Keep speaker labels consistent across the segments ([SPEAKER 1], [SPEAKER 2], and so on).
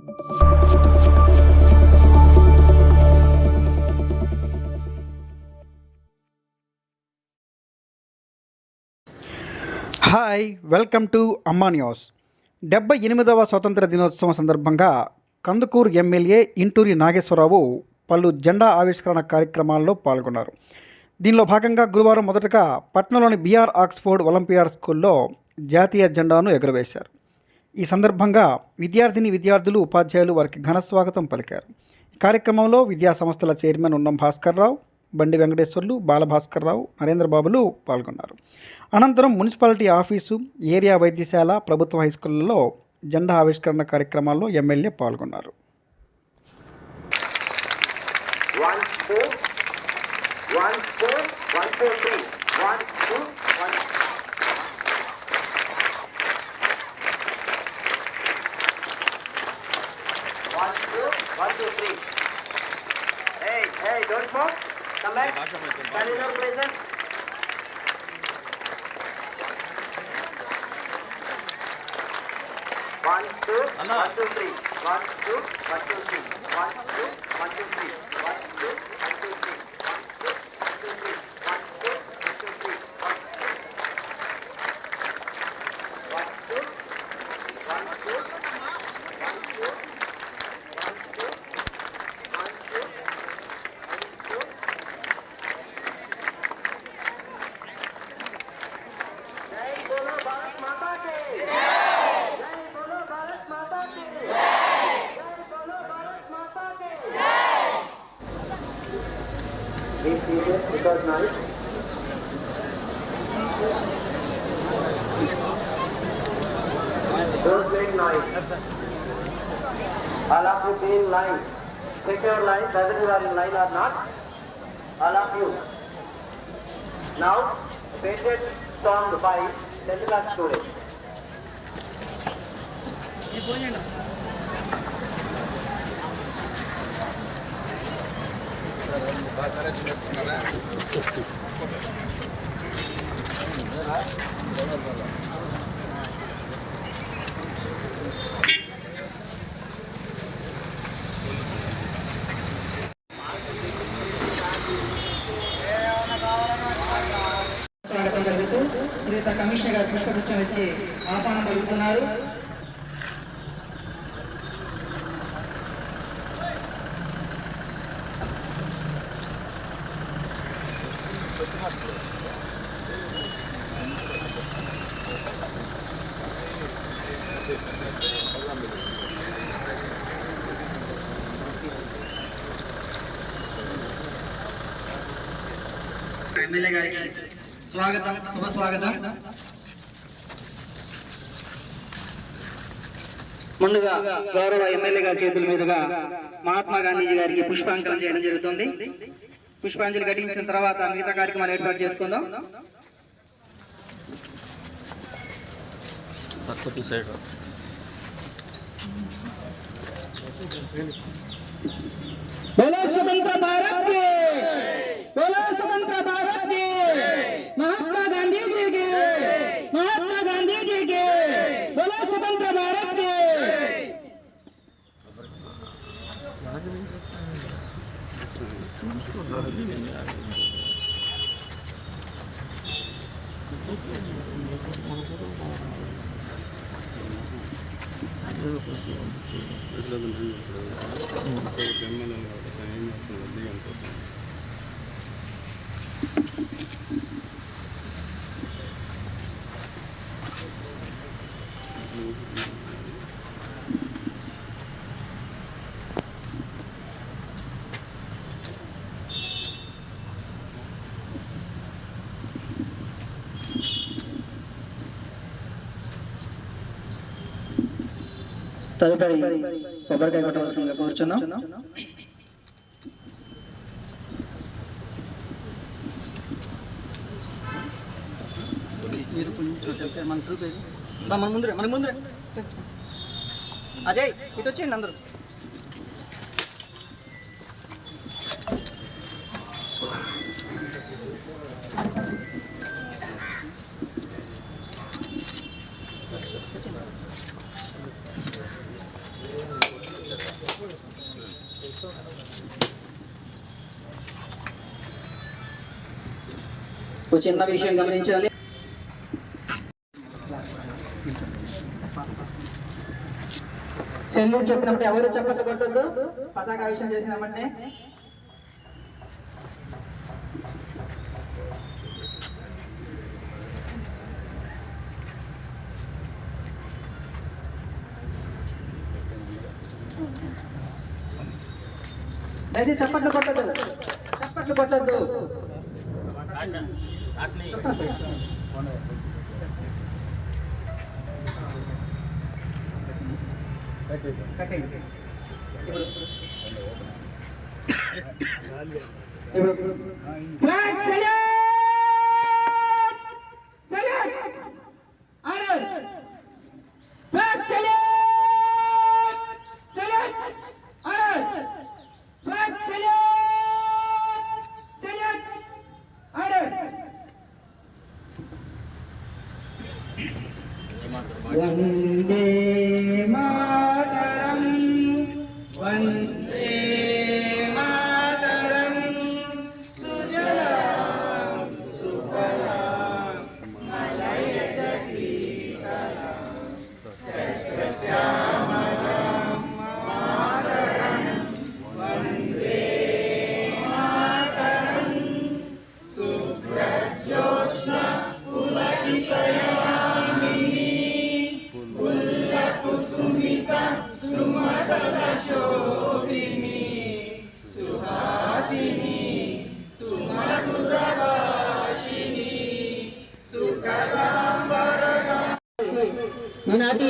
[SPEAKER 1] Hi welcome to Amma news డెబ్బై ఎనిమిదవ స్వాతంత్ర దినోత్సవం సందర్భంగా కందుకూరు ఎమ్మెల్యే ఇంటూరి నాగేశ్వరరావు పలు జెండా ఆవిష్కరణ కార్యక్రమాల్లో పాల్గొన్నారు. దీనిలో భాగంగా గురువారం మొదటగా పట్నంలోని బీఆర్ ఆక్స్ఫోర్డ్ ఒలింపియాడ్ స్కూల్లో జాతీయ జెండాను ఎగురవేశారు. ఈ సందర్భంగా విద్యార్థిని విద్యార్థులు ఉపాధ్యాయులు వారికి ఘన స్వాగతం పలికారు. కార్యక్రమంలో విద్యా సంస్థల చైర్మన్ ఉన్నం భాస్కర్రావు బండి వెంకటేశ్వర్లు బాలభాస్కర్రావు నరేంద్రబాబులు పాల్గొన్నారు. అనంతరం మున్సిపాలిటీ ఆఫీసు ఏరియా వైద్యశాల ప్రభుత్వ హైస్కూళ్ళలో జెండా ఆవిష్కరణ కార్యక్రమాల్లో ఎమ్మెల్యే పాల్గొన్నారు.
[SPEAKER 2] One four, one four, one four three, Be because now Don't make noise. All of you be in line. Your line, whether you are in line or not. All of you. Now, painted song by 10th class student.
[SPEAKER 3] జరుగుతూ శ్రీత commissioner గారు పుష్పగుచ్చం ఇచ్చి ఆహ్వానం పలుకుతున్నారు MLA గారికి స్వాగతం శుభ స్వాగతం ముందుగా గౌరవ ఎమ్మెల్యే గారి చేతుల మీదుగా మహాత్మా గాంధీజీ గారికి పుష్పాంకనం చేయడం జరుగుతుంది పుష్పాంజలి ఘటించిన తర్వాత మిగతా కార్యక్రమాలు ఏర్పాటు చేసుకుందాం बोलो स्वतंत्र भारत के बोलो स्वतंत्र भारत के। महात्मा गांधी जी के। महात्मा गांधी जी के। बोलो स्वतंत्र भारत के। తదుపరి కొబ్బరికాయ కొట్టవలసిందిగా కోరుచున్నాం. మీరు కొంచెం చెప్తే మన మన ముందరే మన ముందరే. అజయ్ ఇటు వచ్చేయండి అందరూ. ఒక చిన్న విషయం గమనించాలి. సెల్యూట్ చెప్పినప్పుడు ఎవరు చెప్పట్లు కొట్టద్దు? పతాక విషయం చేసినామంటే దయచేసి చప్పట్లు కొట్టద్దు. చప్పట్లు కొట్టద్దు. Flag, salut! Salut! Honor! Flag, salut! Salut! Honor! One day, my... ఈనాటి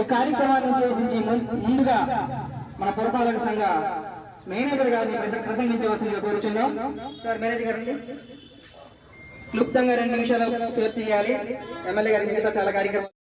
[SPEAKER 3] ఈ కార్యక్రమాన్ని ఉద్దేశించి ముందుగా మన పురపాలక సంఘ మేనేజర్ గారిని ప్రసంగించవలసిందిగా కోరుచున్నాం. సార్ మేనేజర్ గారండి. క్లుప్తంగా రెండు నిమిషాలు పూర్తి చేయాలి. ఎమ్మెల్యే గారి మిగతా చాలా కార్యక్రమాలు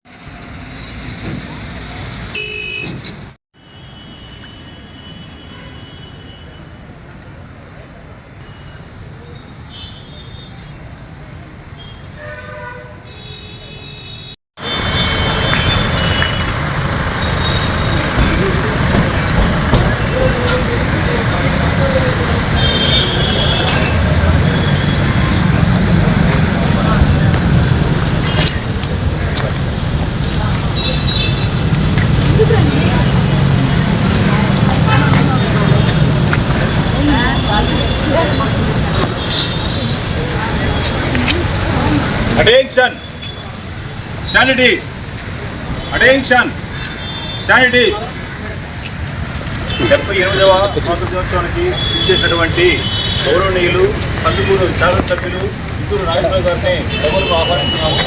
[SPEAKER 4] అటెన్షన్ Stand అటెన్షన్ is. డెబ్బై ఎనిమిదవ స్వాతంత్రోత్సవానికి ఇచ్చేసినటువంటి గౌరవనీయులు కందుకూరు శాసనసభ్యులు చిత్తూరు నాగేశ్వర గారిని ఎవరు ఆహ్వానిస్తున్నాము.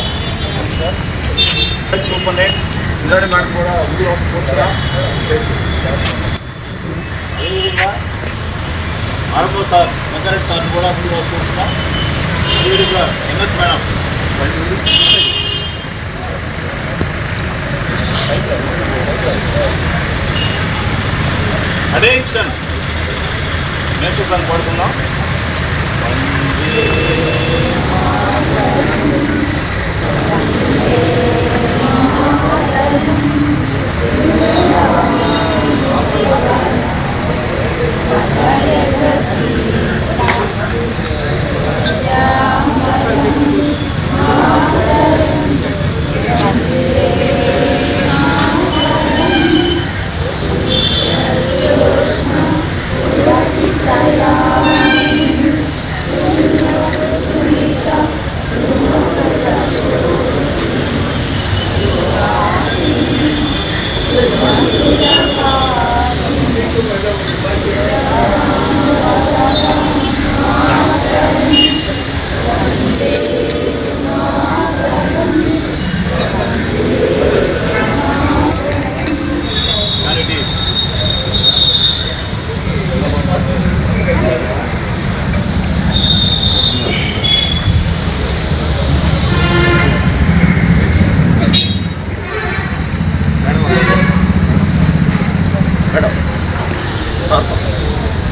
[SPEAKER 4] సూపరింటెండెంట్ ఇంద్రాణి మేడం కూడా ముందు కూర్చున్నా అదేవిధంగా ఆర్మో సార్ వెంకరెడ్డి సార్ కూడా ముందు కూర్చున్నాం అదేవిధంగా ఎంఎస్ మేడం అదే ఇచ్చాను నెక్స్ట్ సార్ పడుకుందాం Yeah. 何?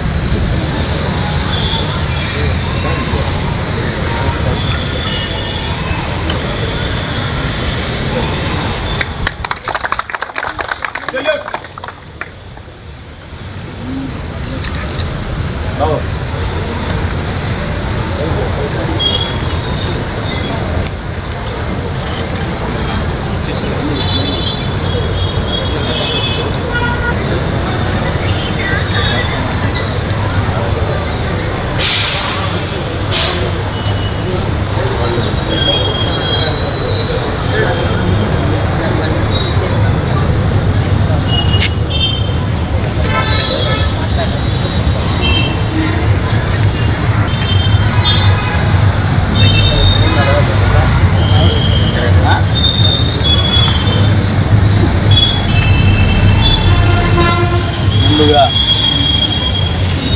[SPEAKER 4] ముందుగా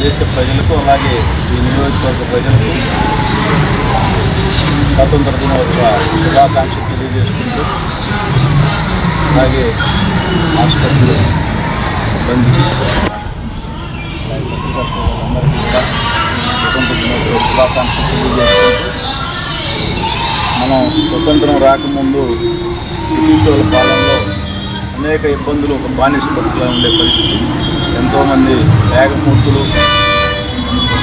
[SPEAKER 4] దేశ ప్రజలకు అలాగే ఈ నియోజకవర్గ ప్రజలకు స్వాతంత్ర దినోత్సవ శుభాకాంక్షలు తెలియజేసుకుంటూ అలాగే హాస్పిటల్ సిబ్బందికి అలాగే కూడా స్వతంత్ర దినోత్సవ శుభాకాంక్షలు తెలియజేసుకుంటూ మనం స్వతంత్రం రాకముందు బ్రిటిష్ వాళ్ళ పాలనలో అనేక ఇబ్బందులు ఒక బానిస బతుకులా ఉండే పరిస్థితి. ఎంతోమంది వేగమూర్తులు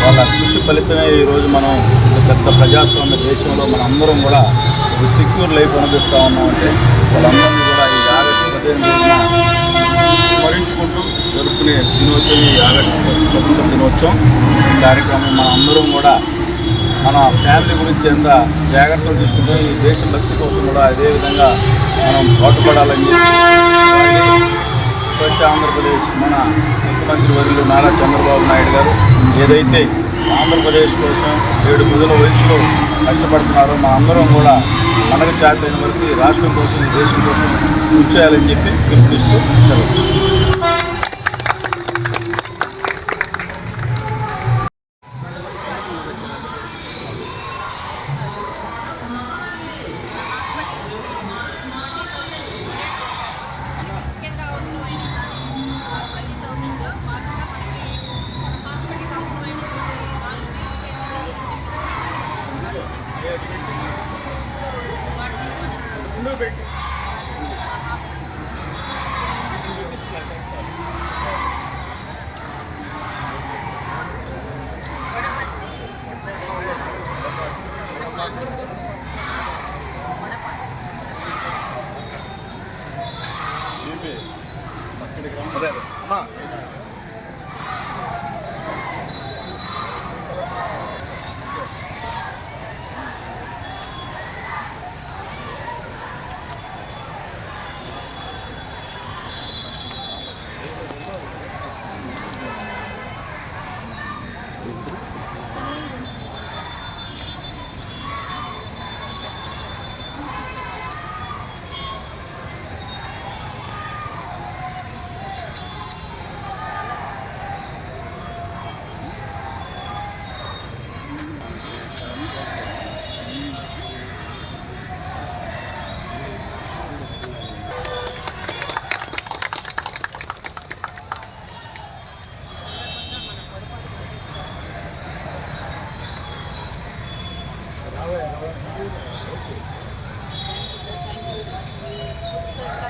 [SPEAKER 4] వాళ్ళ కృషి ఫలితమే ఈరోజు మనం పెద్ద ప్రజాస్వామ్య దేశంలో మన అందరం కూడా ఒక సెక్యూర్ లైఫ్ అనుభవిస్తూ ఉన్నామంటే వాళ్ళందరినీ కూడా ఈ ఆగస్టు పదిహేను స్మరించుకుంటూ జరుపుకునే దినోత్సవం ఈ ఆగస్టు స్వతంత్ర దినోత్సవం. ఈ కార్యక్రమం మన అందరం కూడా మన ఫ్యామిలీ గురించి ఎంత జాగ్రత్తలు తీసుకుంటే ఈ దేశభక్తి కోసం కూడా అదేవిధంగా మనం పాటుపడాలని చెప్పి స్వచ్ఛ ఆంధ్రప్రదేశ్ మన ముఖ్యమంత్రి వర్యులు నారా చంద్రబాబు నాయుడు గారు ఏదైతే ఆంధ్రప్రదేశ్ కోసం ఏడు పదుల వయసులో కష్టపడుతున్నారో మన అందరం కూడా మనకు చేతైన వరకు ఈ రాష్ట్రం కోసం ఈ దేశం కోసం కృషి చేయాలని చెప్పి పిలుపునిస్తూ సెలవు.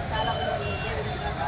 [SPEAKER 5] చాలా మంది ఇదే విధంగా